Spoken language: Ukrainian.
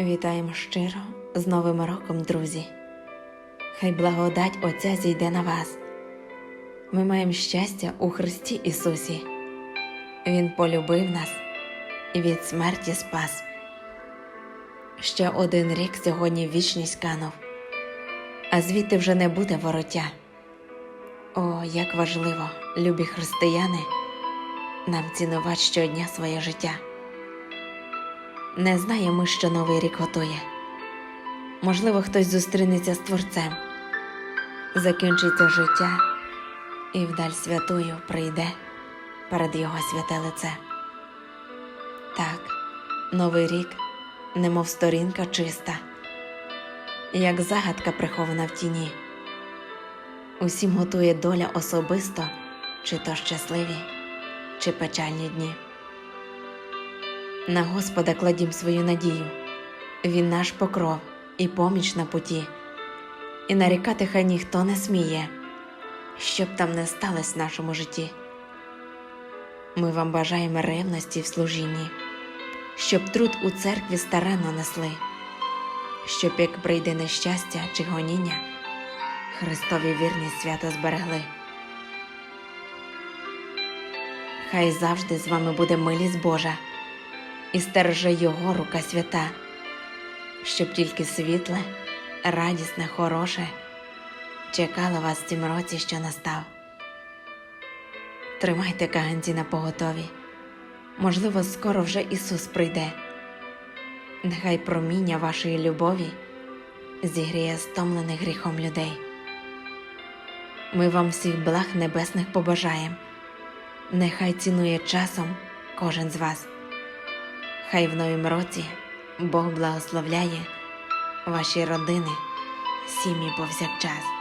Вітаємо щиро з Новим роком, друзі. Хай благодать Отця зійде на вас. Ми маємо щастя у Христі Ісусі. Він полюбив нас і від смерті спас. Ще один рік сьогодні вічність канув, а звідти вже не буде вороття. О, як важливо, любі християни, нам цінувати щодня своє життя. Не знаємо, що новий рік готує. Можливо, хтось зустрінеться з Творцем, закінчиться життя і вдаль святою прийде перед Його святе лице. Так, новий рік, немов сторінка чиста, як загадка прихована в тіні. Усім готує доля особисто, чи то щасливі, чи печальні дні. На Господа кладім свою надію, Він наш покров і поміч на путі, і нарікати хай ніхто не сміє, щоб там не сталося в нашому житті. Ми вам бажаємо ревності в служінні, щоб труд у церкві старанно несли, щоб як прийде нещастя чи гоніння, Христові вірність свято зберегли. Хай завжди з вами буде милість Божа і стереже Його рука свята, щоб тільки світле, радісне, хороше чекало вас в цім році, що настав. Тримайте каганці на поготові. Можливо, скоро вже Ісус прийде. Нехай проміння вашої любові зігріє стомлених гріхом людей. Ми вам всіх благ небесних побажаєм. Нехай цінує часом кожен з вас. Хай в новім році Бог благословляє ваші родини, сім'ї повсякчас.